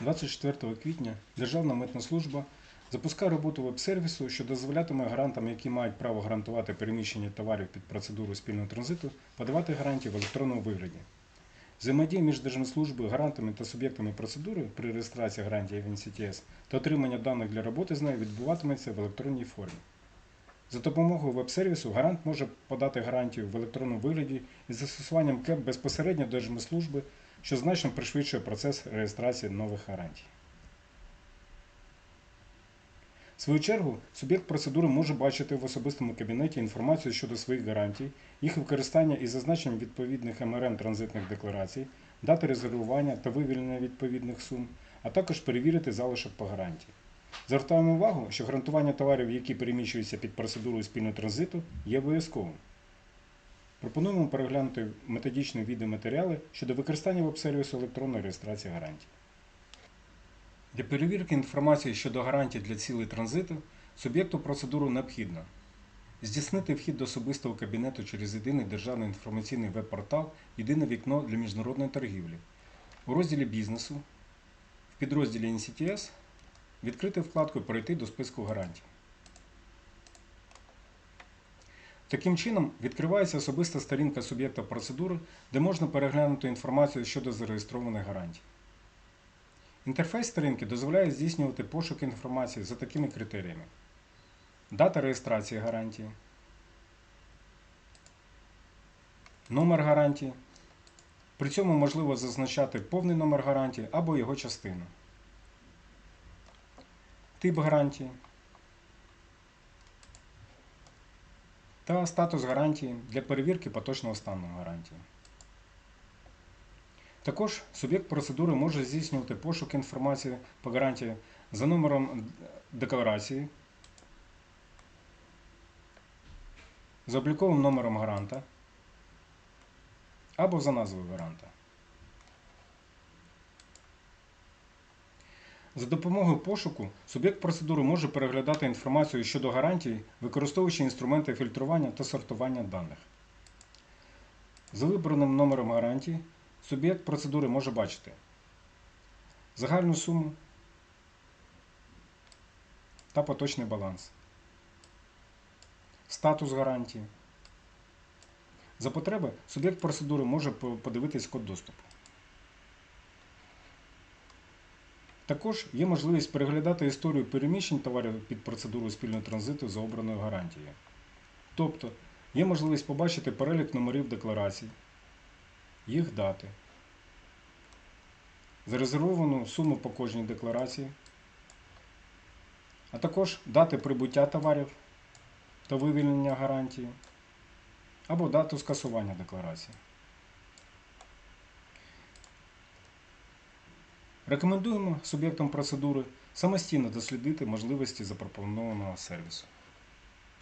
24 квітня Державна митна служба запускає роботу веб-сервісу, що дозволятиме гарантам, які мають право гарантувати переміщення товарів під процедуру спільного транзиту, подавати гарантії в електронному вигляді. Взаємодія між Держмитслужбою, гарантами та суб'єктами процедури при реєстрації гарантії в NCTS та отримання даних для роботи з нею відбуватиметься в електронній формі. За допомогою веб-сервісу гарант може подати гарантію в електронному вигляді із застосуванням КЕП безпосередньо до Держмитслужби, що значно пришвидшує процес реєстрації нових гарантій. В свою чергу, суб'єкт процедури може бачити в особистому кабінеті інформацію щодо своїх гарантій, їх використання із зазначенням відповідних МРМ транзитних декларацій, дати резервування та вивільнення відповідних сум, а також перевірити залишок по гарантії. Звертаємо увагу, що гарантування товарів, які переміщуються під процедурою спільного транзиту, є обов'язковим. Пропонуємо переглянути методичні відеоматеріали щодо використання веб-сервісу електронної реєстрації гарантій. Для перевірки інформації щодо гарантій для цілей транзиту суб'єкту процедуру необхідно здійснити вхід до особистого кабінету через єдиний державний інформаційний веб-портал Єдине вікно для міжнародної торгівлі. У розділі бізнесу в підрозділі NCTS відкрити вкладку Перейти до списку гарантій. Таким чином, відкривається особиста сторінка суб'єкта процедури, де можна переглянути інформацію щодо зареєстрованих гарантій. Інтерфейс сторінки дозволяє здійснювати пошук інформації за такими критеріями: дата реєстрації гарантії, номер гарантії. При цьому можливо зазначати повний номер гарантії або його частину, тип гарантії та статус гарантії для перевірки поточного стану гарантії. Також суб'єкт процедури може здійснювати пошук інформації по гарантії за номером декларації, за обліковим номером гаранта або за назвою гаранта. За допомогою пошуку суб'єкт процедури може переглядати інформацію щодо гарантій, використовуючи інструменти фільтрування та сортування даних. За вибраним номером гарантії суб'єкт процедури може бачити загальну суму та поточний баланс, статус гарантії. За потреби суб'єкт процедури може подивитись код доступу. Також є можливість переглядати історію переміщень товарів під процедурою спільного транзиту за обраною гарантією. Тобто є можливість побачити перелік номерів декларацій, їх дати, зарезервовану суму по кожній декларації, а також дати прибуття товарів та вивільнення гарантії або дату скасування декларації. Рекомендуємо суб'єктам процедури самостійно дослідити можливості запропонованого сервісу.